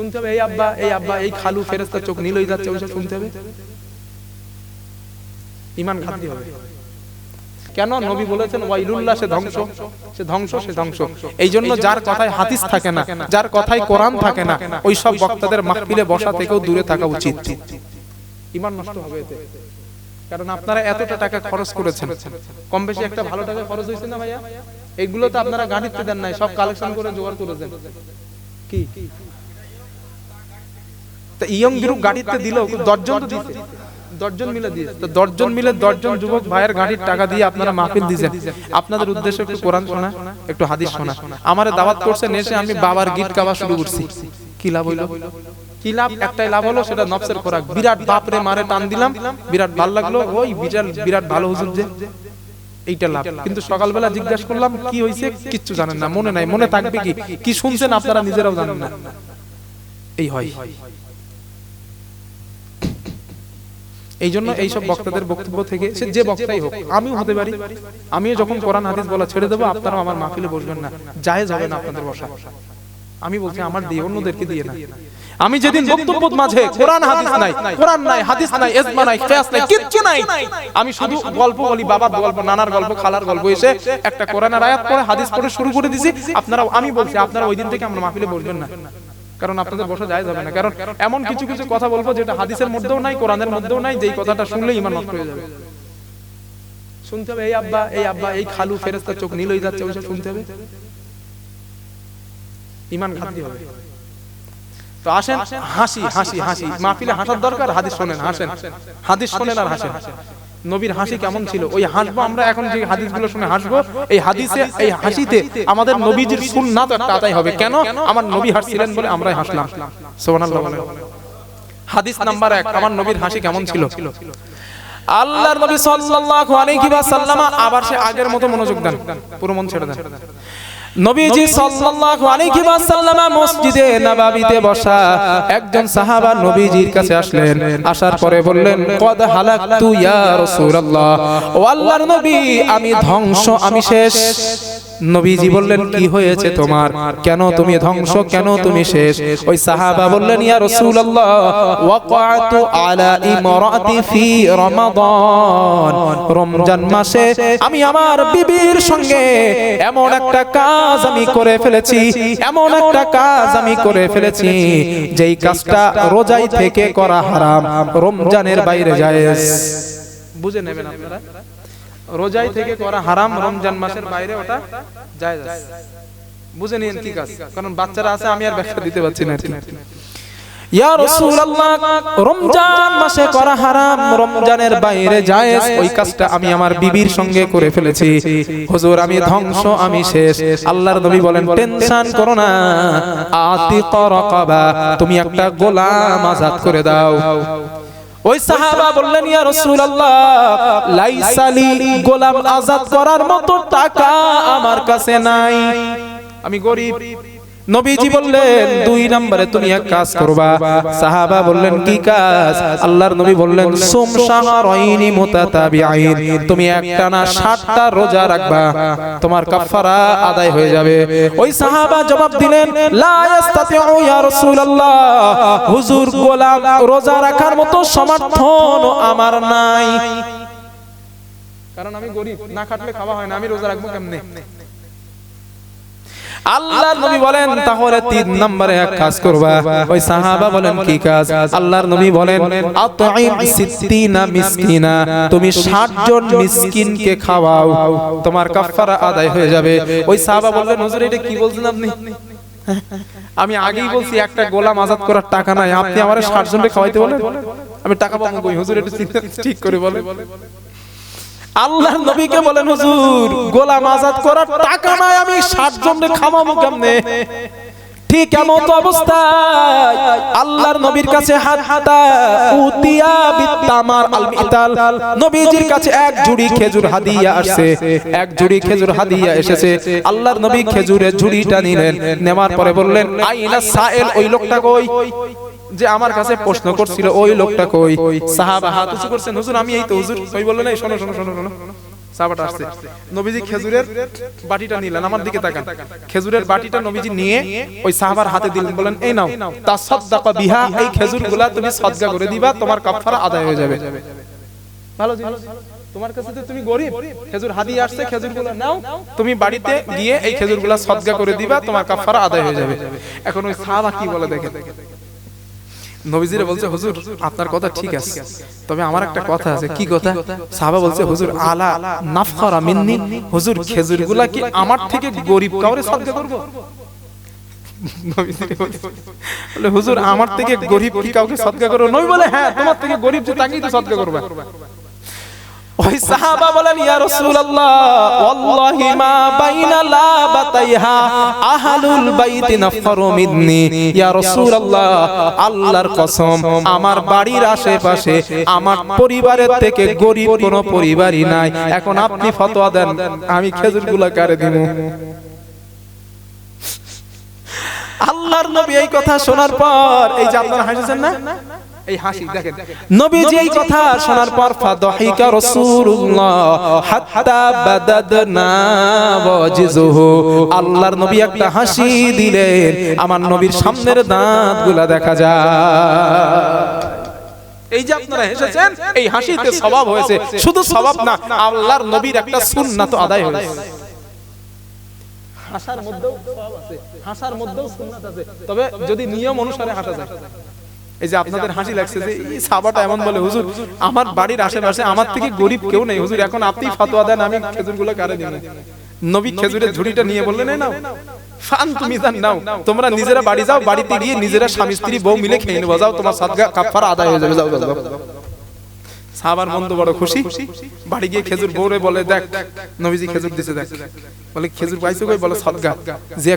শুনতে হবে, এই আব্বা এই আব্বা, এই খালু ফেরেস্তা চোখ নীল হয়ে যাচ্ছে, ওইসব শুনতে হবে? ইমান ঘাটতি হবে। কেন নবী বলেছেন, ওয়াইলুল্লাহ, সে ধ্বংস সে ধ্বংস সে ধ্বংস। এই জন্য যার কথায় হাদিস থাকে না, যার কথায় কোরআন থাকে না ওই সব বক্তাদের মাহফিলে বসা থেকেও দূরে থাকা উচিত। ইমান নষ্ট হবে এতে। কারণ আপনারা এতটা টাকা খরচ করেছেন। কম বেশি একটা ভালো টাকা খরচ হয়েছে না ভাইয়া? এগুলো তো আপনারা গাড়িতে দেন নাই, সব কালেকশন করে জোগাড় করেছেন। কি? তা ইয়ং গ্রুপ গাড়িতে দিল দশজন তো দিছে। দশজন মিলে দিয়েছে। তো দশজন মিলে দশজন যুবক ভাইয়ের গাড়ির টাকা দিয়ে আপনারা মাহফিল দিয়েছেন আপনাদের উদ্দেশ্যে একটু কোরআন শোনা একটু হাদিস শোনা। আমারে দাওয়াত করছেন এসে আমি বাবার গীত গাওয়া শুরু করছি। কি লাভ হইল? কি লাভ একটাই লাভ হলো সেটা নফসের খোরাক। বিরাট বাপরে মারে টান দিলাম বিরাট ভালো লাগল ওই বিরাট বিরাট ভালো হুজুর যে। এইটা লাভ। কিন্তু সকালবেলা জিজ্ঞাসা করলাম কি হয়েছে কিচ্ছু জানেন না মনে নাই মনে থাকবে কি কি? শুনছেন আপনারা নিজেরাও জানেন না। এই হয় এই জন্য এইসব বক্তাদের বক্তব্য থেকে সে যে বক্তাই হোক আমিও হতে পারি। আমিও যখন কোরআন হাদিস বলা ছেড়ে দেবো আপনারাও আমার মাহফিলে বসবেন না। জায়েজ হবে না আপনাদের বসা। আমি বলছি আমার দিয়ে অন্যদেরকে দিয়ে না। আমি যেদিন বক্তব্য মাঝে কোরআন হাদিস নাই কোরআন নাই হাদিস নাই ইজমা নাই কিয়াস নাই কিচ্ছু নাই। আমি শুধু গল্প বলি বাবার গল্প নানার গল্প খালার গল্প এসে একটা কোরআনের আয়াত পড়ে হাদিস পড়ে শুরু করে দিছি। আপনারা আমি বলছি আপনারা ওই দিন থেকে আমরা মাহফিলে বসবেন না। কারণ আপনাদের বসা যায় যাবে না। কারণ এমন কিছু কিছু কথা বলব যেটা হাদিসের মধ্যেও নাই কোরআনের মধ্যেও নাই যেই কথাটা শুনলে ইমান নষ্ট হয়ে যাবে। শুনতে হবে এই আব্বা এই আব্বা এই খালু ফেরেস্তা চোখ নীল হয়ে যাচ্ছে ওইসব শুনতে হবে। ইমান ঘাটতি হবে। তো আসেন হাসি। হাসি হাসি। মাহফিলে হাসার দরকার হাদিস শোনেন হাসেন। হাদিস শোনেন আর হাসেন। নবীর হাসি কেমন ছিল? ওই হাসবো আমরা এখন যে হাদিসগুলো শুনে হাসবো এই হাদিসে এই হাসিতে আমাদের নবীজির সুন্নাত একটা আদায় হবে। কেন? আমার নবী হাসছিলেন বলে আমরাই হাসলাম। সুবহানাল্লাহ বলেন হাদিস নাম্বার এক আমার নবীর হাসি কেমন ছিল? আল্লাহর নবী সাল্লাল্লাহু আলাইহি ওয়াসাল্লাম আবার সে আগের মতো মনোযোগ দেন। পুরো মন ছেড়ে দেন। নবীজি সাল্লাল্লাহু আলাইহি ওয়াসাল্লাম মসজিদে নববীতে বসা একজন সাহাবা নবীজির কাছে আসলেন। আসার পরে বললেন কদ হালাকতু ইয়া রাসূলুল্লাহ? ও আল্লাহর নবী আমি ধ্বংস আমি শেষ। নবীজি বললেন, কি হয়েছে তোমার? কেন তুমি ধ্বংস? কেন তুমি শেষ? ওই সাহাবা বললেন, ইয়া রাসূলুল্লাহ ওয়াকাতু আলা ইমরাতি ফি রমাদান। রমজান মাসে আমি আমার বিবির সঙ্গে এমন একটা কাজ আমি করে ফেলেছি, এমন একটা কাজ আমি করে ফেলেছি, যেই কাজটা রোজাই থেকে করা হারাম, রমজানের বাইরে জায়েজ। বুঝে নেবেন আপনারা? রোজাই থেকে করা হারাম রমজান মাসের বাইরে ওটা জায়েজ বুঝে নিন কি কাজ কারণ বাচ্চারা আছে আমি আর ব্যাখ্যা দিতে পারছি না ইয়া রাসূলুল্লাহ রমজান মাসে করা হারাম রমজানের বাইরে জায়েজ ওই কাজটা আমি আমার বিবির সঙ্গে করে ফেলেছি। হুজুর আমি ধ্বংস আমি শেষ। আল্লাহর নবী বলেন টেনশন করো না। আতিক রাকাবা তুমি একটা গোলাম আজাদ করে দাও। ওই সাহাবা বললেন ইয়া রাসূলুল্লাহ লাইসালি গোলাম আজাদ করার মতো টাকা আমার কাছে নাই। আমি গরিব নবীজি বললেন দুই নম্বরে তুমি এক কাজ করবা। সাহাবা বললেন কি কাজ? আল্লাহর নবী বললেন সুম শাহরাইনি মুতাতাবিআইন। তুমি একটানা 60টা রোজা রাখবা। তোমার কাফারা আদায় হয়ে যাবে। ওই সাহাবা জবাব দিলেন লা ইস্তাতিউ ইয়া রাসূলুল্লাহ। হুজুর গোলাম রোজা রাখার মতো সমর্থন আমার নাই। কারণ আমি গরিব না খাটলে খাওয়া হয় না আমি রোজা রাখব কেমনে? আল্লাহর নবী বলেন তাহলে তিন নম্বরে এক কাজ করবা। ওই সাহাবা বলেন কি কাজ? আল্লাহর নবী বলেন আতঈম সিত্তিনা মিসকিনা তুমি 60 জন মিসকিনকে খাওয়াও তোমার কাফারা আদায় হয়ে যাবে। ওই সাহাবা বললেন হুজুর এটা কি বলছেন আপনি? আমি আগেই বলছি একটা গোলাম আজাদ করার টাকা নাই। আপনি আমারে 60 জনকে খাওয়াইতে বলেন? আমি টাকা পাবো কই হুজুর এটা ঠিক করে বলেন। আল্লাহ নবীকে বলেন, হুজুর, গোলাম আজাদ করার টাকা নাই, আমি ষাট জনকে খামাবো কেমনে? ঠিক এমন অবস্থায় আল্লাহর নবীর কাছে হাত হাতা উতিয়া বিতামার নবীজির কাছে এক ঝুড়ি খেজুর হাদিয়া আসছে, এক ঝুড়ি খেজুর হাদিয়া এসেছে। আল্লাহর নবী খেজুরের ঝুড়িটা নিলেন, নেওয়ার পরে বললেন আইনা সাইল ওই লোকটা কই? যে আমার কাছে প্রশ্ন করছিল ওই লোকটা কই? সাহাবা হাত উঁচু করছেন হুজুর আমি এই তো হুজুর ওই বললেন এই শোনো শোনো শোনো শোনো। সাহাবাটা আসছে। নবীজি খেজুরের বাটিটা নিলেন আমার দিকে তাকান। খেজুরের বাটিটা নবীজি নিয়ে ওই সাহাবার হাতে দিলেন বলেন এই নাও তাসাদদাকা বিহা এই খেজুরগুলা তুমি সদকা করে দিবা তোমার কাফারা আদায় হয়ে যাবে। ভালো জিনিস। তোমার কাছে তো তুমি গরিব। খেজুর হাদিয়ে আসছে খেজুরগুলো নাও তুমি বাড়িতে গিয়ে এই খেজুরগুলো সদকা করে দিবা তোমার কাফারা আদায় হয়ে যাবে। এখন ওই সাহাবা কি বলে দেখেন? নবীজিরে বলছে হুজুর আপনার কথা ঠিক আছে। তবে আমার একটা কথা আছে কি কথা সাহাবা বলছে হুজুর আলা নাফখারা মিন্নি। হুজুর খেজুরগুলা কি আমার থেকে গরিব কাউরে সাদকা করব? বলে হুজুর আমার থেকে গরিব কি কাউকে সদকা করো নবী বলে হ্যাঁ তোমার থেকে গরিব যে তাকেই তো সদকা করবা। ওই সাহাবা বলেন, ইয়া রাসূলুল্লাহ, ওয়াল্লাহি মা বাইনা আহলুল বাইতি নাফারু মিন্নি। ইয়া রাসূলুল্লাহ, আল্লাহর কসম, আমার বাড়ির আশেপাশে, আমার পরিবারের থেকে গরিব কোনো পরিবারই নাই। এখন আপনি ফতোয়া দেন, আমি খেজুরগুলা কারে দিব? আল্লাহর নবী এই কথা শোনার পর, এই যে আপনারা হাসিছেন না? এই হাসি দেখেন। নবীজি এই কথা শোনার পর ফাদহিকা রাসূলুল্লাহ হাত্তা বাদাদনা ওয়াজিজুহু। আল্লাহর নবী একটা হাসি দিলেন। আমার নবীর সামনের দাঁতগুলা দেখা যায়। এই যে আপনারা হেসেছেন এই হাসিতে সওয়াব হয়েছে। শুধু সওয়াব না আল্লাহর নবীর একটা সুন্নাত আদায় হয়েছে। হাসার মধ্যেও সওয়াব আছে। হাসার মধ্যেও সুন্নাত আছে। তবে যদি নিয়ম অনুসারে হাসা যায়। এই যে আপনাদের হাসি লাগছে যে এই সাবাটা এমন বলে হুজুর আমার বাড়ির আশেপাশে আমার থেকে গরিব কেউ নেই। হুজুর এখন আপনি ফাতোয়া দেন আমি খেজুরগুলো কারে দিব নবী। খেজুরের ঝুড়িটা নিয়ে বললেন না নাও ফান তুমি জান নাও তোমরা নিজেরা বাড়ি যাও বাড়িতে গিয়ে নিজেরা স্বামী স্ত্রী বউ মিলে খেয়ে নেব যাও তোমার সাদগা কাপড় আদায় হয়ে যাবে যাও যাও। সাহাবার তো বড় খুশি? বাড়ি গিয়ে খেজুর বলে দেখ নবীজি খেজুর দিছে দেখ। বলে খেজুর পাইছো কই? বলে সদগা। যে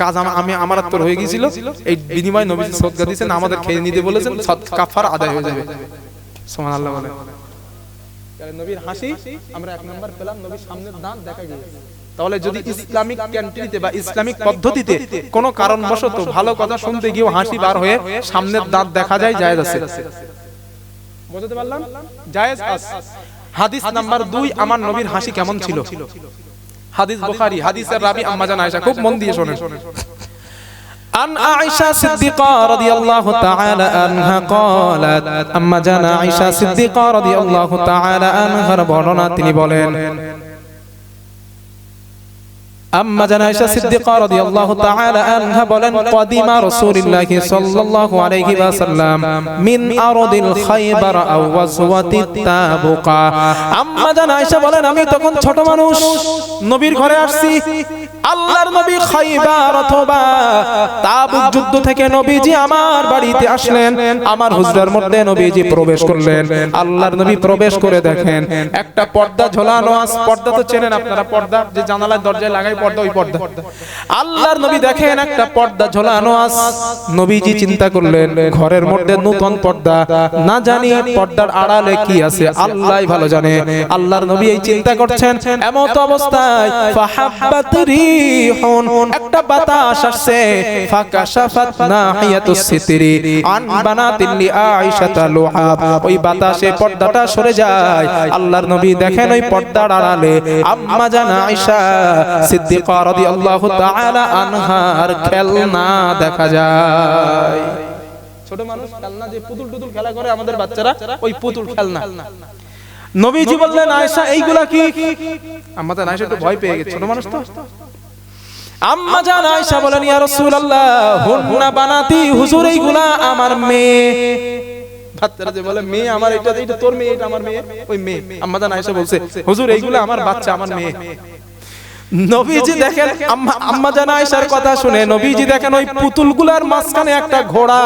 কাজ আমি আমার আর তোর হয়ে গিয়েছিল এই বিনিময়ে নবীজি সদগা দিয়েছেন আমাদের খেয়ে নিতে বলেছেন সদ কাফার আদায় হয়ে যাবে। সুবহানাল্লাহ বলে। তাহলে নবীর হাসি আমরা এক নাম্বার পেলাম নবীর সামনের দাঁত দেখা গিয়েছে। তাহলে যদি ইসলামিক ক্যান্টিনিতে বা ইসলামিক পদ্ধতিতে কোনো কারণবশত ভালো কথা শুনতে গিয়েও হাসি বার হয়ে সামনের দাঁত দেখা যায় জায়েজ আছে। বুঝতে পারলাম জায়েজ আস হাদিস নাম্বার দুই আমার নবীর হাসি কেমন ছিল হাদিস বুখারী হাদিসের রাবি আম্মা জান আয়েশা খুব মন দিয়ে শোনেন عن عائشة صديقة رضي الله تعالى عنها قالت أما جانا عائشة صديقة رضي الله تعالى عنها বর্ণনা তিনি বলেন আম্মা জান আয়েশা সিদ্দিকা রাদিয়াল্লাহু তাআলা আনহা বলেন, কদিমা রাসূলুল্লাহি সাল্লাল্লাহু আলাইহি ওয়াসাল্লাম, মিন আরদিল আও তাবুকা। আম্মা জান আয়েশা বলেন, আমি তখন ছোট মানুষ, নবীর ঘরে আসছি। আল্লাহর নবী খাইবার অথবা তাবুক যুদ্ধ থেকে নবীজি আমার বাড়িতে আসলেন। আমার হুজরার মধ্যে নবীজি প্রবেশ করলেন। আল্লাহর নবী প্রবেশ করে দেখেন। একটা পর্দা ঝোলানো পর্দা তো চেনেন আপনারা, পর্দা যে জানালার দরজায় লাগাই পর্দা, ওই পর্দা। আল্লাহর নবী দেখেন একটা পর্দা ঝোলানো আছে নবীজি চিন্তা করলেন, ঘরের মধ্যে নতুন পর্দা। না জানি পর্দার আড়ালে কি আছে, আল্লাহই ভালো জানে। আল্লাহর নবী এই চিন্তা করছেন, এমত অবস্থায় ফাহাব্বাত রিহুন, একটা বাতাস আসছে। ফাকাশাফাত নাহিয়াতুস সিতরি আন বানাতিল লি আয়েশাতা ওই বাতাসে পর্দাটা সরে যায়। আল্লাহর নবী দেখেন ওই পর্দার আড়ালে আম্মা জান আয়েশা সিদ্দিকা রাদিয়াল্লাহু তাআলা আনহার খেলনা দেখা যায়। ছোট মানুষ খেলনা যে পুতুল টুতুল খেলা করে আমাদের বাচ্চারা ওই পুতুল খেলনা। নবীজি বললেন আয়েশা এইগুলা কি? আমাদের আয়েশা একটু ভয় পেয়ে গেছে ছোট মানুষ তো। আম্মা জান আয়েশা বলেন ইয়া রাসূলুল্লাহ হুন্না বানাতি হুজুর এইগুলা আমার মেয়ে। বাচ্চারা যে বলে মেয়ে আমার এটা এটা তোর মেয়ে এটা আমার মেয়ে। ওই মেয়ে আম্মা জান আয়েশা বলছে হুজুর এইগুলা আমার বাচ্চা আমার মেয়ে। নবীজি দেখেন আম্মা আম্মা জান আয়েশার কথা শুনে নবীজি দেখেন ওই পুতুলগুলার মাঝখানে একটা ঘোড়া।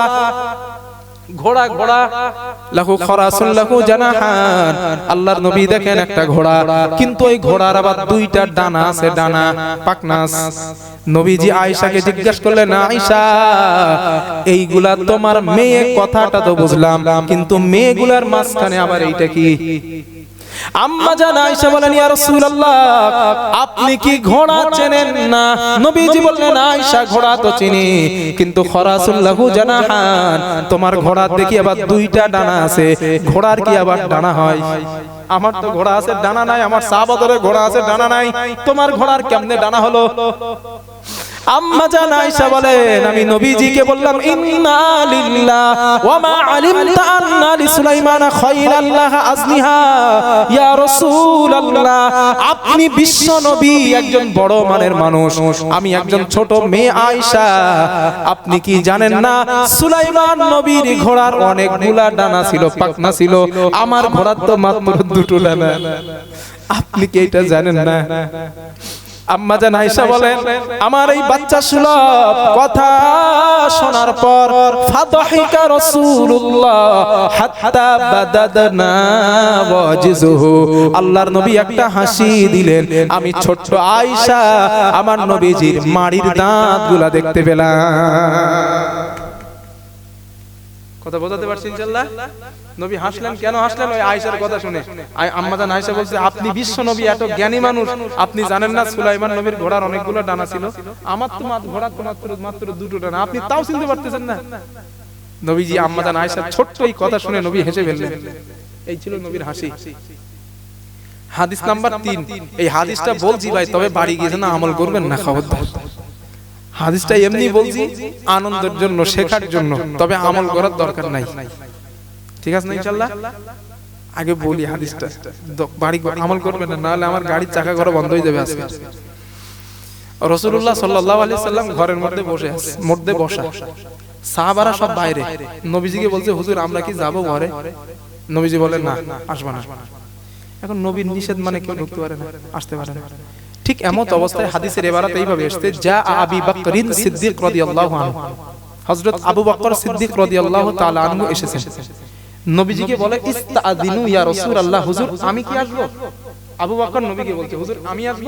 ঘোড়া ঘোড়া। লাহু খরাসুন লাহু জানাহান। আল্লাহর নবী দেখেন একটা ঘোড়া। কিন্তু ওই ঘোড়ার আবার দুইটা ডানা আছে ডানা পাকনাস। নবীজি আয়েশাকে জিজ্ঞাসা করলেন আয়েশা এইগুলা তোমার মেয়ে কথাটা তো বুঝলাম। কিন্তু মেয়েগুলার মাঝখানে আবার এইটা কি? আম্মা জান আয়েশা বলেন, ইয়া রাসূলুল্লাহ, আপনি কি ঘোড়া চেনেন না? নবীজি বললেন, আয়েশা, ঘোড়া তো চিনি, কিন্তু খরাসুল্লাহু জানাহান, তোমার ঘোড়া দেখি আবার দুইটা ডানা আছে, ঘোড়ার কি আবার ডানা হয়? আমার তো ঘোড়া আছে, ডানা নাই, আমার সাহাবাদের ঘোড়া আছে, ডানা নাই, তোমার ঘোড়ার কেমনে ডানা হলো? আম্মা জান আয়েশা বলেন, আমি নবীজিকে বললাম, ইন্না লিল্লাহ ওয়া মা আলিমতা আন্না লিসুলাইমান খাইলাল্লাহ আজনিহা। ইয়া রাসূলুল্লাহ, আপনি বিশ্ব নবী, একজন বড় মানের মানুষ, আমি একজন ছোট মেয়ে আয়েশা আপনি কি জানেন না, সুলাইমান নবীর ঘোড়ার অনেকগুলা ডানা ছিল, পাখনা ছিল, আমার ঘোড়ার তো মাত্র দুটো ডানা। আপনি কি এটা জানেন না? আম্মা জান আয়েশা বলেন আমার এই বাচ্চা সুলভ কথা শোনার পর ফাদহিকা রাসূলুল্লাহ হাত্তা বাদাদনা ওয়াজিজুহু। আল্লাহর নবী একটা হাসি দিলেন আমি ছোট্ট আয়েশা আমার নবীজির মাড়ির দাঁতগুলা দেখতে পেলাম। কথা বোঝাতে পারছি ইনশাআল্লাহ? নবী হাসলেন? কেন হাসলেন? ওই আয়েশার কথা শুনে। আম্মাজান আয়েশা বলছে আপনি বিশ্ব নবী এত জ্ঞানী মানুষ। আপনি জানেন না সুলাইমান নবীর ঘোড়ার অনেকগুলো ডানা ছিল। আমার তো মাত্র ঘোড়ার তো মাত্র মাত্র দুটো ডানা। আপনি তাও চিনতে পারতেছেন না। নবীজি আম্মাজান আয়েশার ছোট্ট এই কথা শুনে নবী হেসে ফেললেন। এই ছিল নবীর হাসি। হাদিস নাম্বার তিন। এই হাদিসটা বলছি ভাই তবে বাড়ি গিয়ে না আমল করবেন না খবরদার। হাদিসটা এমনি বলছি আনন্দের জন্য শেখার জন্য তবে আমল করার দরকার নাই ঠিক আছে না ইনশাল্লাহ? আগে বলি হাদিসটা। বাড়ি আমল করবেন না নাহলে আমার গাড়ির চাকা ঘরে বন্ধ হয়ে যাবে আজকে। রসুল্লাহ সাল্লাহ আলি সাল্লাম ঘরের মধ্যে বসে মধ্যে বসা। সাহাবারা সব বাইরে। নবীজিকে বলছে হুজুর আমরা কি যাব ঘরে? নবীজি বলেন না আসবা না। এখন নবীর নিষেধ মানে কেউ ঢুকতে পারে না আসতে পারে না। ঠিক এমন অবস্থায় হাদিসের এবারাত এইভাবে এসেছে যা আবি বকরিন সিদ্দিক রাদিয়াল্লাহু আনহু। হযরত আবু বকর সিদ্দিক রাদিয়াল্লাহু তাআলা আনহু এসেছেন। নবীজিকে বলে ইস্তাআদিনু ইয়া রাসূলুল্লাহ হুজুর আমি কি আসব? আবু বকর নবীকে বলছে হুজুর আমি আসব?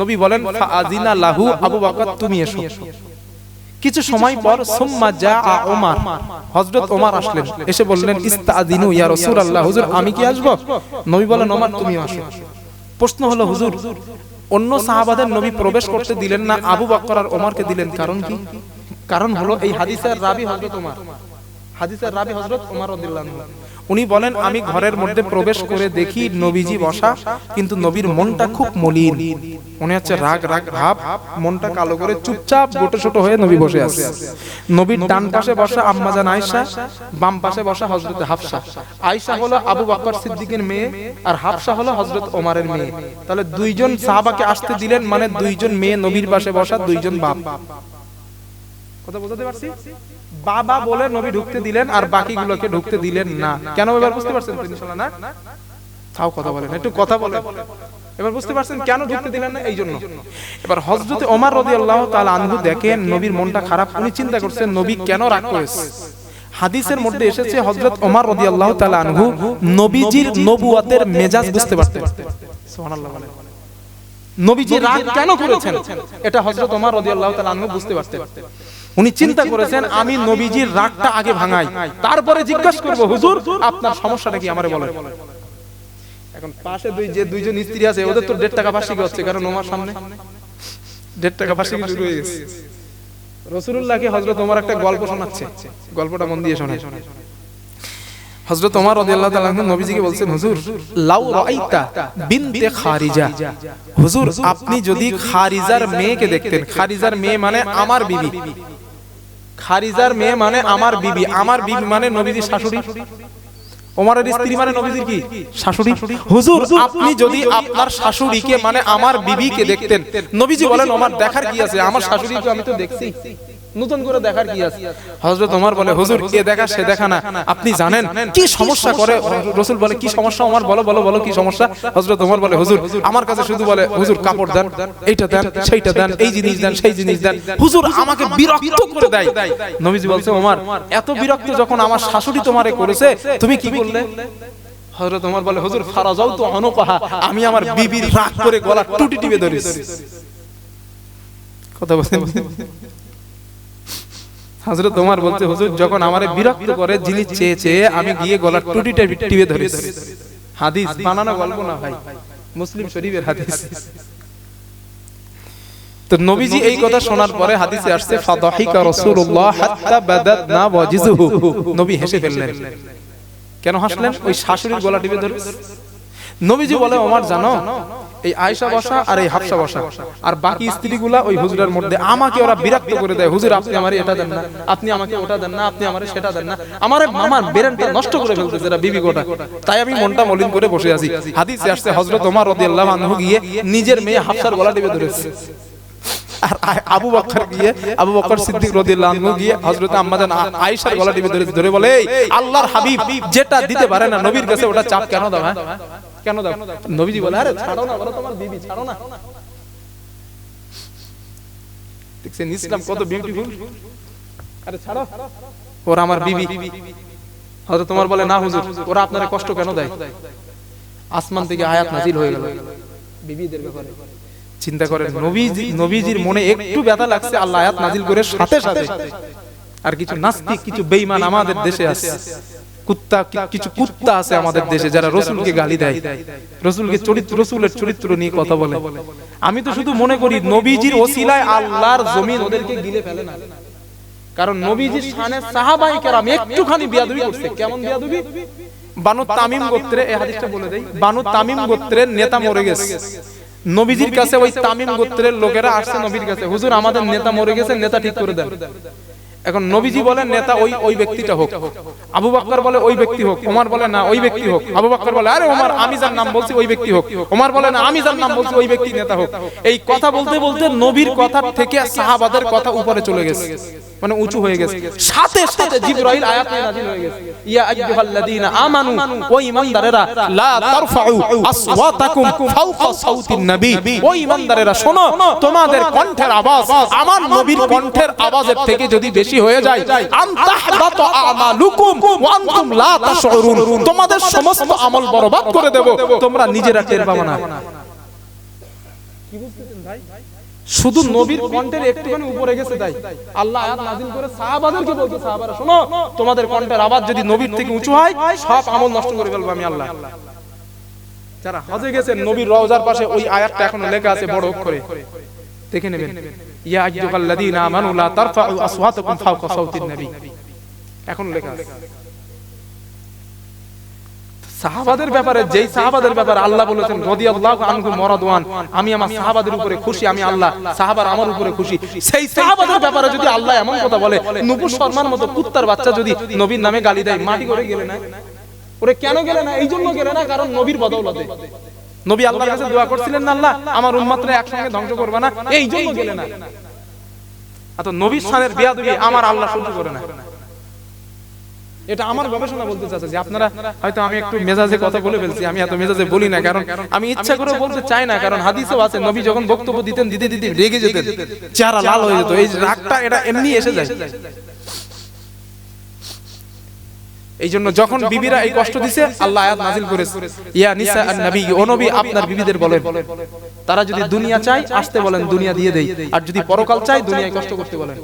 নবী বলেন ফাআদিনা লাহু আবু বকর তুমি এসো। কিছু সময় পর সুম্মা জা ওমর হযরত ওমর আসলেন। এসে বললেন ইস্তাআদিনু ইয়া রাসূলুল্লাহ হুজুর আমি কি আসব? নবী বলেন ওমর তুমি আসো। প্রশ্ন হলো হুজুর অন্য সাহাবাদের নবী প্রবেশ করতে দিলেন না আবু বকর আর ওমরকে দিলেন কারণ কি? কারণ হলো এই হাদিসের রাবি হযরত ওমর হাদিসের রাবি হযরত ওমর রাদিয়াল্লাহু উনি বলেন আমি ঘরের মধ্যে প্রবেশ করে দেখি নবীজি বসা কিন্তু নবীর মনটা খুব মলিন। মনে হচ্ছে রাগ রাগ ভাব মনটা কালো করে চুপচাপ গোটো ছোট হয়ে নবী বসে আছে। নবীর ডান পাশে বসা আম্মাজান আয়েশা বাম পাশে বসা হযরত হাফসা। আয়েশা হলো আবু বকর সিদ্দিকের মেয়ে আর হাফসা হলো হযরত ওমরের মেয়ে। তাহলে দুইজন সাহাবাকে আসতে দিলেন মানে দুইজন মেয়ে নবীর পাশে বসা দুইজন বাপ কথা বোঝাতে পারছি বাবা বলে নবী ঢুকতে দিলেন আর বাকিগুলোকে ঢুকতে দিলেন না। কেন এবার বুঝতে পারছেন না? তাও কথা বলেন একটু কথা বলেন। এবার বুঝতে পারছেন কেন ঢুকতে দিলেন না? এই জন্য এবার হযরতে ওমর রাদিয়াল্লাহু তাআলা আনহু দেখেন নবীর মনটা খারাপ, উনি চিন্তা করছেন, নবী কেন রাগ করেছে? হাদিসের মধ্যে এসেছে হযরত ওমর রাদিয়াল্লাহু তাআলা আনহু নবীজির নবুয়াতের মেজাজ বুঝতে পারতেন। নবীজি রাগ কেন করেছেন? এটা হযরত ওমর রাদিয়াল্লাহু তাআলা আনহু বুঝতে পারতেন। উনি চিন্তা করেছেন আমি নবীজির রাগটা আগে ভাঙাই। তারপরে জিজ্ঞাসা করব হুজুর আপনার সমস্যাটা কি? আমারে বলেন। এখন পাশে দুই যে দুইজন স্ত্রী আছে ওদের তো দেড় টাকা বার্ষিক হচ্ছে কারণ ওমার সামনে। দেড় টাকা বার্ষিক শুরু হয়ে গেছে। রসুল্লাহকে হজরত ওমর একটা গল্প শোনাচ্ছে। গল্পটা মন দিয়ে শোনায় হযরত ওমর রাদিয়াল্লাহু তাআলা নবীজিকে বলছেন হুজুর লাউ রাআইতা বিনতে খারিজা। হুজুর আপনি যদি খারিজার মেয়েকে দেখতেন খারিজার মেয়ে মানে আমার বিবি। খারিজার মেয়ে মানে আমার বিবি আমার বিবি মানে নবীজির শাশুড়ি। ওমারের স্ত্রী মানে নবীজির কি? শাশুড়ি? হুজুর আপনি যদি আপনার শাশুড়িকে মানে আমার বিবিকে দেখতেন নবীজি বলেন আমার দেখার কি আছে? আমার শাশুড়িকে আমি তো দেখছি। নতুন করে দেখার কি আছে? হযরত ওমর বলে হুজুর এ দেখা সে দেখা না। আপনি জানেন কি সমস্যা করে? রাসূল বলে কি সমস্যা ওমর? বলো বলো বলো কি সমস্যা? হযরত ওমর বলে হুজুর আমার কাছে শুধু বলে হুজুর কাপড় দেন এইটা দেন সেইটা দেন এই জিনিস দেন সেই জিনিস দেন। হুজুর আমাকে বিরক্ত করে দেয়। নবীজি বলছে ওমর এত বিরক্ত যখন আমার শাশুড়ি তোমারে করেছে তুমি কি করলে? হযরত ওমর বলে হুজুর ফারাজাউ তো অনুপাহা আমি আমার বিবির রাগ করে গলা টুটি টিপে ধরেছি কথা বলছেন হযরত ওমর বলতে হুজুর, যখন আমারে বিরক্ত করে জিনিস চেয়ে চেয়ে আমি গিয়ে গলার টুটিটা টিপে ধরিস হাদিস, বানানো গল্প না ভাই, মুসলিম শরীফের হাদিস। তো নবীজি এই কথা শোনার পরে হাদিসে আসছে, ফাদাহিকা রাসূলুল্লাহ হাত্তা বাদাতনা ওয়াজিজুহু। নবী হেসে ফেললেন। কেন হাসলেন? ওই শাশুড়ির গলা টিপে ধরে নবীজি বলে, ওমর, জানো এই আয়েশা বসা আর এই হাফসা বসা। আর বাকি স্ত্রীগুলা ওই হুজুরের মধ্যে আমাকে ওরা বিরক্ত করে দেয়। হুজুর আপনি আমারে এটা দেন না। আপনি আমাকে ওটা দেন না আপনি আমারে সেটা দেন না। আমার মামার বেরেনটা নষ্ট করে ফেলতেছে এরা বিবি গোটা তাই আমি মনটা মলিন করে বসে আছি। হাদিসে আসছে হযরত ওমর রাদিয়াল্লাহু আনহু গিয়ে নিজের মেয়ে হাফসার গলা টিপে ধরেছে আর আবু বকর গিয়ে আবু বকর সিদ্দিক রাদিয়াল্লাহু আনহু গিয়ে হযরত আম্মাজান আয়েশার গলা টিপে ধরে ধরে বলে আল্লাহর হাবিব যেটা দিতে পারে না নবীর কাছে ওটা চাপ কেন দাও হ্যাঁ কেন দাও? নবীজি বলে আরে ছাড়ো না বলো তোমার বিবি ছাড়ো না। দেখছেন ইসলাম কত বিউটিফুল আরে ছাড়ো। ওরা আমার বিবি। হয়তো তোমার বলে না হুজুর ওরা আপনারা কষ্ট কেন দেয়? আসমান থেকে আয়াত নাজিল হয়ে গেল। বিবিদের ব্যাপারে। চিন্তা করেন নবীজি নবীজির মনে একটু ব্যথা লাগছে আল্লাহ আয়াত নাজিল করে সাথে সাথে। আর কিছু নাস্তিক কিছু বেঈমান আমাদের দেশে আছে। কুত্তা কিছু কুত্তা আছে আমাদের দেশে যারা রসুলকে গালি দেয়। রসুলকে চরিত্র রসুলের চরিত্র নিয়ে কথা বলে। আমি তো শুধু মনে করি নবীজির ওসিলায় আল্লাহর জমিন ওদেরকে গিলে ফেলে না। কারণ নবীজির শানে সাহাবাই কেরাম একটুখানি বিয়াদবি করছে। কেমন বিয়াদবি? বানু তামিম গোত্রে এই হাদিসটা বলে দেই। বানু তামিম গোত্রের নেতা মরে গেছে। নবীজির কাছে ওই তামিম গোত্রের লোকেরা আসছে নবীর কাছে। হুজুর আমাদের নেতা মরে গেছে নেতা ঠিক করে দেন। এখন নবীজি বলেন নেতা ওই ওই ব্যক্তিটা হোক। আবু বকর বলে ওই ব্যক্তি হোক। ওমর বলে না ওই ব্যক্তি হোক। আবু বকর বলে আরে ওমর আমি যার নাম বলছি ওই ব্যক্তি হোক। ওমর বলে না আমি যার নাম বলছি ওই ব্যক্তি নেতা হোক। এই কথা বলতে বলতে নবীর কথা থেকে সাহাবাদের কথা উপরে চলে গেছে। মানে উঁচু হয়ে গেছে। সাথে সাথে জিবরাইল আয়াত নিয়ে নাজিল হয়ে গেছে। ইয়া আইয়ুহাল্লাযীনা আমানু ও ঈমানদারেরা লা তারফাউ আসওয়াতাকুম ফাওকা সাউতিন নবী। ও ঈমানদারেরা শোনো তোমাদের কণ্ঠের আওয়াজ আমার নবীর কণ্ঠের আওয়াজের থেকে যদি বেশি হয়ে যায় আন তাহবাতু আমালুকুম ওয়া আনতুম লা তাশউরুন। তোমাদের সমস্ত আমল বরবাদ করে দেব। তোমরা নিজেরা টের পাবে না। শুধু নবীর কণ্ঠের একটুখানি উপরে গেছে তাই। আল্লাহ আয়াত নাজিল করে সাহাবাদেরকে বলতে সাহাবারা শোনো তোমাদের কণ্ঠের আওয়াজ যদি নবীর থেকে উঁচু হয় সব আমল নষ্ট করে ফেলব আমি আল্লাহ। যারা হজে গেছেন নবীর রওজার পাশে ওই আয়াতটা এখনও লেখা আছে বড় অক্ষরে। দেখে নেবেন। আমি আমার উপরে খুশি সেই সাহাবাদের ব্যাপারে যদি আল্লাহ এমন কথা বলে শর্মার মতো কুত্তার বাচ্চা যদি নবীর নামে গালি দেয়, মাটি করে গেলে না? ওরে কেন গেলে না? এই জন্য গেলে না, কারণ নবীর বদৌলতে। নবী আল্লাহর কাছে দোয়া করছিলেন না আল্লাহ, আমার উম্মতরা একসঙ্গে ধ্বংস করবে না, এই জন্য গেলে না। এত নবীর শানের বিয়াদবি আমার আল্লাহ সহ্য করে না। এটা আমার গবেষণা বলতে চাচ্ছে যে আপনারা হয়তো আমি একটু মেজাজে কথা বলে ফেলছি, আমি এত মেজাজে বলি না, কারণ আমি ইচ্ছা করে বলতে চাই না, কারণ হাদিসও আছে, নবী যখন বক্তব্য দিতেন, দিতে দিতে রেগে যেতেন, চেহারা লাল হয়ে যেত, এই রাগটা, এটা এমনি এসে যায়। এই জন্য যখন বিবিরা এই কষ্ট দিছে আল্লাহ আয়াত নাজিল করেছে। ইয়া নিসা আন নবী ও নবী আপনার বিবিদের বলেন। তারা যদি দুনিয়া চায় আসতে বলেন দুনিয়া দিয়ে দেই। আর যদি পরকাল চায় দুনিয়ায় কষ্ট করতে বলেন।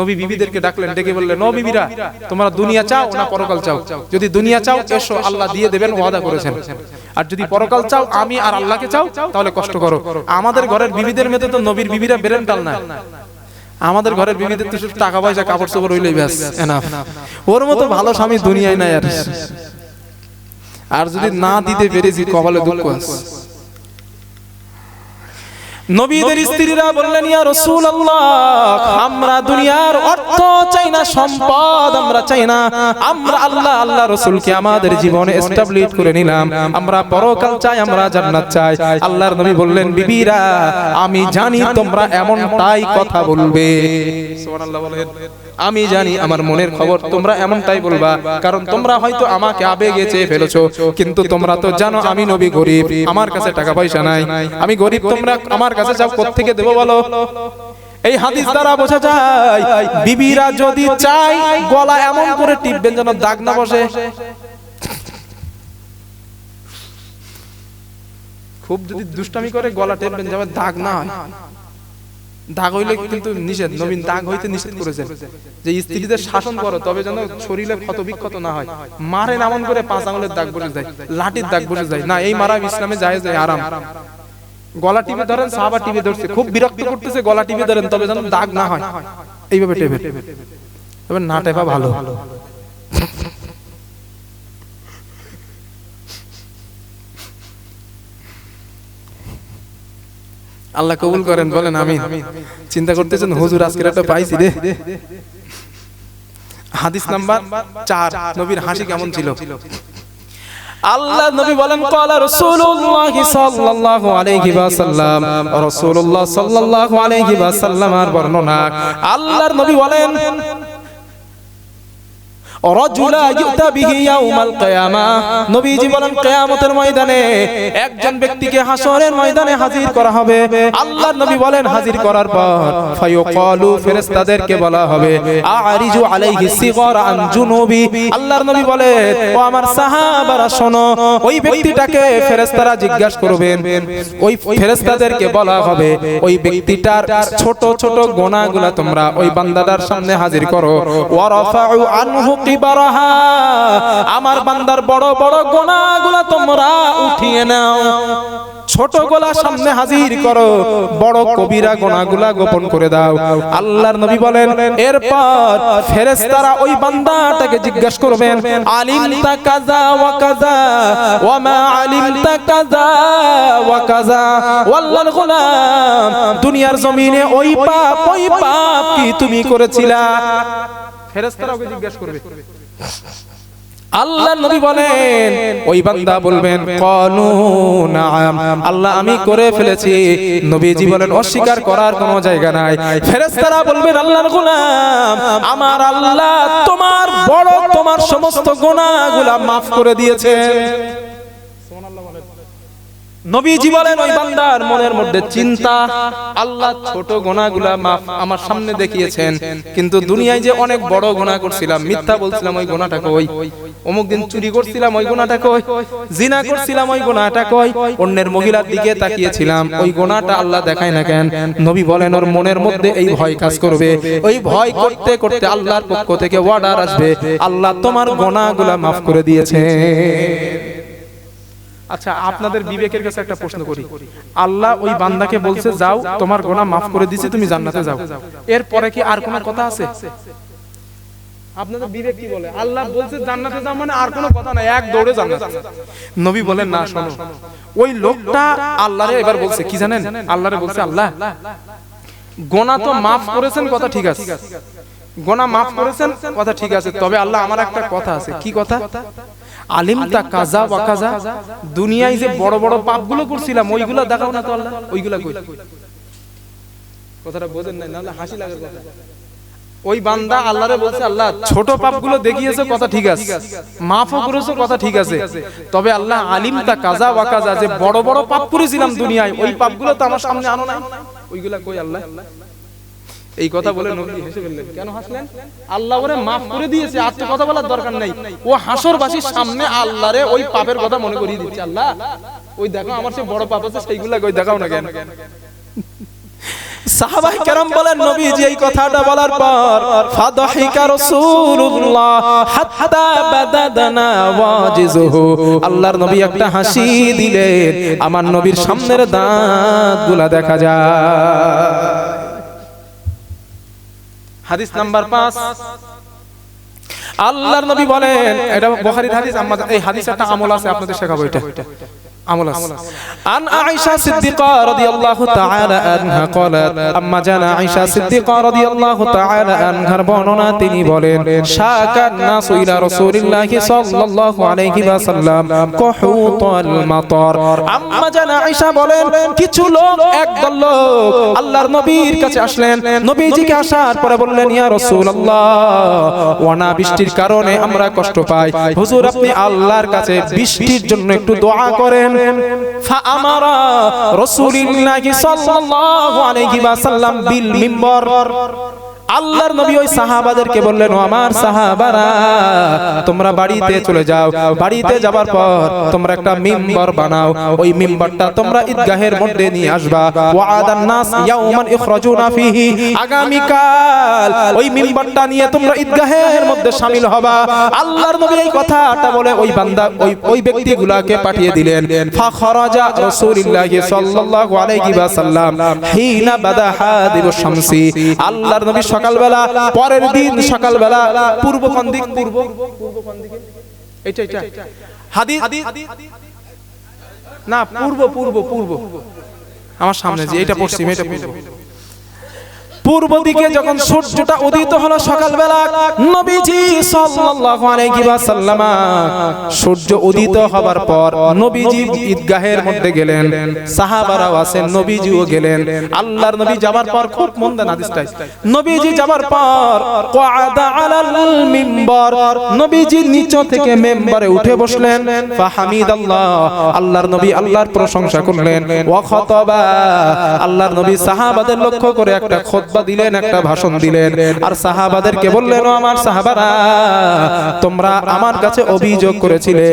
নবী বিবিদেরকে ডাকলেন ডেকে বললেন নো বিবিরা তোমরা দুনিয়া চাও না পরকাল চাও? যদি দুনিয়া চাও এসো আল্লাহ দিয়ে দেবেন ওয়াদা করেছেন। আর যদি পরকাল চাও আমি আর আল্লাহকে চাও তাহলে কষ্ট করো। আমাদের ঘরের বিবিদের মেতে তো নবীর বিবিরা বেরেন টাল না আমাদের ঘরের বিবিদের তো শুধু টাকা পয়সা কাপড় চোপড় হইলেই ব্যাস এনাফ ওর মতো ভালো স্বামী দুনিয়ায় নাই আর। আর যদি না দিতে পেরেছি কপালে দুঃখ আছে। নবীদের স্ত্রীরা বললেন ইয়া রাসূলুল্লাহ আমরা দুনিয়ার অর্থ চাই না সম্পদ আমরা চাই না। আমরা আল্লাহ আল্লাহ রাসূলকে আমাদের জীবনে এস্টাবলিশ করে নিলাম। আমরা পরকাল চাই আমরা জান্নাত চাই। আল্লাহর নবী বললেন বিবিরা আমি জানি তোমরা এমন তাই কথা বলবে। সুবহানাল্লাহ বলেন। আমি জানি আমার মনের খবর তোমরা এমনটাই বলবা কারণ তোমরা হয়তো আমাকে আবেগে চেয়ে ফেলেছো কিন্তু তোমরা তো জানো আমি নবী গরিব আমার কাছে টাকা পয়সা নাই আমি গরিব তোমরা আমার কাছে যাও কোত্থেকে দেবো বলো? এই হাদিস দ্বারা বোঝা যায় বিবিরা যদি চাই গলা এমন করে টিপবেন যেন দাগ না বসে। খুব যদি দুষ্টামি করে গলা টেপবেন যাবে দাগ না হয়। দাগ হইলে কিন্তু নিষেধ নবীন দাগ হইতে নিষেধ করেছেন। যে স্ত্রীদের শাসন করো তবে যেন শরীরে ক্ষত বিক্ষত না হয়। মারে নামন করে পাঁচ আঙুলের দাগ বসে যায় লাঠির দাগ বসে যায়। না এই মারা ইসলামে যায় যায় আরাম। গলা টিপে ধরেন সাহাবা টিপে ধরছে। খুব বিরক্ত করতেছে গলা টিপে ধরেন তবে যেন দাগ না হয়। এইভাবে টেপে তবে না টেপা ভালো। আল্লাহ কবুল করেন, বলেন আমি চিন্তা করতেছেন, হুজুর আজকের একটা পাইছি রে। হাদিস নাম্বার চার, নবীর হাসি কেমন ছিল? আল্লাহ নবী বলেন কলা রাসূলুল্লাহ সাল্লাল্লাহু আলাইহি ওয়াসাল্লাম। রাসূলুল্লাহ সাল্লাল্লাহু আলাইহি ওয়াসাল্লামের বর্ণনা। আল্লাহর নবী বলেন জিজ্ঞাসা করবেন। ওই বলা হবে, ওই ব্যক্তিটার ছোট ছোট গোনাগুলা তোমরা ওই বান্দাটার সামনে হাজির করো। কিবারাহা আমার বান্দার বড় বড় গোনাগুলা তোমরা উঠিয়ে নাও। ছোট গোলা সামনে হাজির করো। বড় কবিরা গোনাগুলা গোপন করে দাও। আল্লাহর নবী বলেন, এরপর ফেরেশতারা ওই বান্দাটাকে জিজ্ঞাসা করবেন, আলিমতা কাজা ওয়া কাজা ওয়া মা আলিমতা কাজা ওয়া কাজা ওয়াল্লাল গোলাম, দুনিয়ার জমিনে ওই পাপ ওই পাপ কি তুমি করেছিলা? ফেরেশতারা ওকে জিজ্ঞাসা করবে। আল্লাহ নবী বলেন ওই বান্দা বলবেন কনু নাম আল্লাহ আমি করে ফেলেছি নবীজি বলেন অস্বীকার করার কোনো জায়গা নাই। ফেরেশতারা বলবেন আল্লাহর গোলাম আমার আল্লাহ তোমার বড় তোমার সমস্ত গুনাহগুলো maaf করে দিয়েছেন। নবীজি বলেন ওই বান্দার মনের মধ্যে চিন্তা। আল্লাহ ছোট গোনাগুলা মাফ আমার সামনে দেখিয়েছেন। কিন্তু দুনিয়ায় যে অনেক বড় গোনা করছিলাম মিথ্যা বলছিলাম ওই গোনাটা কই? অমুক দিন চুরি করছিলাম ওই গোনাটা কই? জিনা করছিলাম ওই গোনাটা কই? অন্যের মহিলার দিকে তাকিয়েছিলাম ওই গোনাটা আল্লাহ দেখায় না কেন? নবী বলেন ওর মনের মধ্যে এই ভয় কাজ করবে। ওই ভয় করতে করতে আল্লাহর পক্ষ থেকে অর্ডার আসবে। আল্লাহ তোমার গোনাগুলা মাফ করে দিয়েছে। আচ্ছা আপনাদের বিবেকের কাছে একটা প্রশ্ন করি। আল্লাহ ওই বান্দাকে বলছে যাও তোমার গোনা মাফ করে দিয়েছে তুমি জান্নাতে যাও। এরপরে কি আর কোনো কথা আছে? আপনাদের বিবেক কি বলে? আল্লাহ বলছে জান্নাতে যাও মানে আর কোনো কথা নাই এক দৌড়ে জান্নাত নবী বলেন না শোনো। ওই লোকটা আল্লাহরে এবার বলছে কি জানেন? আল্লাহরে বলছে আল্লাহ গোনা তো মাফ করেছেন কথা ঠিক আছে। গোনা মাফ করেছেন কথা ঠিক আছে। তবে আল্লাহ আমার একটা কথা আছে। কি কথা? আলিমতা কাজা ওয়া কাজা? দুনিয়ায় যে বড় বড় পাপগুলো করছিলাম ওইগুলো দেখাও না তো আল্লাহ। ওইগুলা কই? কথাটা বোঝেন না নাহলে হাসি লাগার কথা। ওই বান্দা আল্লাহরে বলছে আল্লাহ ছোট পাপগুলো দেখিয়েছে কথা ঠিক আছে। মাফও করেছ কথা ঠিক আছে। তবে আল্লাহ আলিমতা কাজা ওয়া কাজা যে বড় বড় পাপ করেছিলাম দুনিয়ায় ওই পাপগুলো তো আমার সামনে আনো নাই। ওইগুলা কই আল্লাহ? এই কথা বলে নবী হেসে ফেললেন। কেন হাসলেন? আল্লাহ ওরে মাফ করে দিয়েছে আর তো কথা বলার দরকার নাই। ও হাসরবাসীর সামনে আল্লাহরে ওই পাপের কথা মনে করিয়ে দিচ্ছে। আল্লাহ ওই দেখো আমার সে বড় পাপ আছে সেইগুলা কই দেখাও না কেন? সাহাবাই কেরাম বলেন নবীজি এই কথাটা বলার পর ফাদহিকা রাসূলুল্লাহ হাত্তা বাদাদানা ওয়াজিজুহু। আল্লাহর নবী একটা হাসি দিলেন। আমার নবীর সামনের দাঁতগুলা দেখা যায়। হাদিস নাম্বার পাঁচ। আল্লাহর নবী বলেন, এটা বখারি হাদিস এই হাদিস একটা আমল আছে, আপনাদের শেখাবো এটা। আমল আছে আন আয়েশা সিদ্দিকা রাদিয়াল্লাহু তাআলা আনহা قالت আম্মা জানা আয়েশা সিদ্দিকা রাদিয়াল্লাহু তাআলা আনহার বর্ণনা তিনি বলেন শাকান নাসু ইলা রাসূলিল্লাহি সাল্লাল্লাহু আলাইহি ওয়াসাল্লাম কুহুতাল মাতার আম্মা জানা আয়েশা বলেন কিছু লোক একদল লোক আল্লাহর নবীর কাছে আসলেন নবীজিকে আসার পরে বললেন ইয়া রাসূলুল্লাহ ওয়ানা বৃষ্টির কারণে আমরা কষ্ট পাই হুজুর আপনি আল্লাহর কাছে বৃষ্টির জন্য একটু দোয়া করেন ফাআমারা রাসূলুল্লাহ সাল্লাল্লাহু আলাইহি ওয়াসাল্লাম বিল মিম্বর। আল্লাহর নবী ওই সাহাবাদেরকে বললেন আমার সাহাবারা, তোমরা বাড়িতে চলে যাও। বাড়িতে যাবার পর তোমরা একটা মিম্বর বানাও। ওই মিম্বরটা তোমরা ঈদগাহের মধ্যে নিয়ে আসবা। ওয়াদান নাস ইয়াউমান ইখরাজুনা ফিহি। আগামী কাল ওই মিম্বরটা নিয়ে তোমরা ঈদগাহের মধ্যে শামিল হবা। আল্লাহর নবী এই কথাটা বলে ওই বান্দা, ওই ওই ব্যক্তিগুলাকে পাঠিয়ে দিলেন। ফাখরাজা রাসূলুল্লাহি সাল্লাল্লাহু আলাইহি ওয়াসাল্লাম হিনা বাদা হাদিবুশ শামসি। আল্লাহর নবী সকালবেলা পরের দিন সকালবেলা পূর্ব কোন দিক পূর্ব এটা এটা হাদিস না পূর্ব পূর্ব পূর্ব। আমার সামনে যে এটা পশ্চিম এটা পূর্ব। পূর্ব দিকে যখন সূর্যটা উদিত হলো সকালবেলা নবীজি সাল্লাল্লাহু আলাইহি ওয়াসাল্লাম সূর্য উদিত হবার পর নবীজি ঈদগাহের মধ্যে গেলেন। সাহাবারাও আছেন নবীজিও গেলেন। আল্লাহর নবী যাবার পর খুব মন দেন হাদিসটাই নবীজি যাবার পর ক্বাদা আলাল মিম্বর। নবীজি নিচ থেকে মেম্বারে উঠে বসলেন। ফাহামিদাল্লাহ আল্লাহর নবী আল্লাহর প্রশংসা করলেন। ওয়া খাতাবা। আল্লাহর নবী সাহাবাদের লক্ষ্য করে একটা খুতবা দিলেন, একটা ভাষণ দিলেন। আর সাহাবাদেরকে বললেন আমার সাহাবারা, তোমরা আমার কাছে অভিযোগ করেছিলে।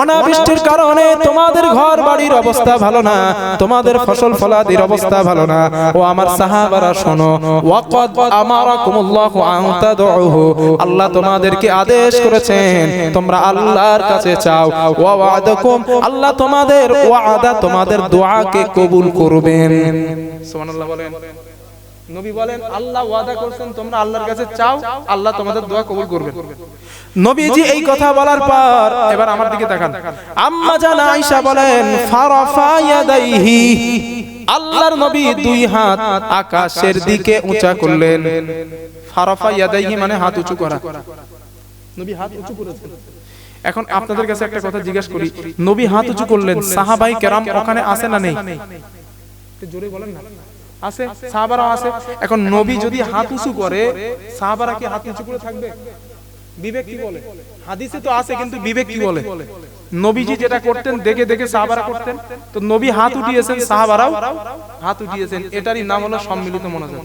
অনাবৃষ্টির কারণে তোমাদের ঘর বাড়ির অবস্থা ভালো না, তোমাদের ফসল ফলাদির অবস্থা ভালো না। ও আমার সাহাবারা, শোনো, ওয়াকাদ আমারাকুমুল্লাহু আন তাদউহু। আল্লাহ তোমাদেরকে আদেশ করেছেন, তোমরা আল্লাহর কাছে চাও। ওয়া ওয়াদাকুম, আল্লাহ তোমাদের ওয়াদা, তোমাদের দোয়াকে কবুল করবেন। সুবহানাল্লাহ বলেন। নবী বলেন আল্লাহ ওয়াদা করছেন তোমরা আল্লাহর কাছে চাও আল্লাহ তোমাদের দোয়া কবুল করবেন। নবীজি এই কথা বলার পর এবার আমার দিকে তাকান। আম্মা জান আয়েশা বলেন ফারাফা ইয়াদাইহি। আল্লাহর নবী দুই হাত আকাশের দিকে উঁচা করলেন। ফারাফা ইয়াদাইহি মানে হাত উঁচু করা। নবী হাত উঁচু করেছেন। এখন আপনাদের কাছে একটা কথা জিজ্ঞেস করি নবী হাত উঁচু করলেন সাহাবাই কেরাম ওখানে আছে না নেই? জোরে বলেন না। আছে? সাহাবারাও আছে। এখন নবী যদি হাত উঁচু করে সাহাবারা কি হাত উঁচু করে থাকবে? বিবেক কি বলে? হাদিসে তো আছে কিন্তু বিবেক কি বলে? নবীজি যেটা করতেন দেখে দেখে সাহাবারা করতেন। তো নবী হাত উঠিয়েছেন সাহাবারাও হাত উঠিয়েছেন। এটারই নাম হলো সম্মিলিত মনোযোগ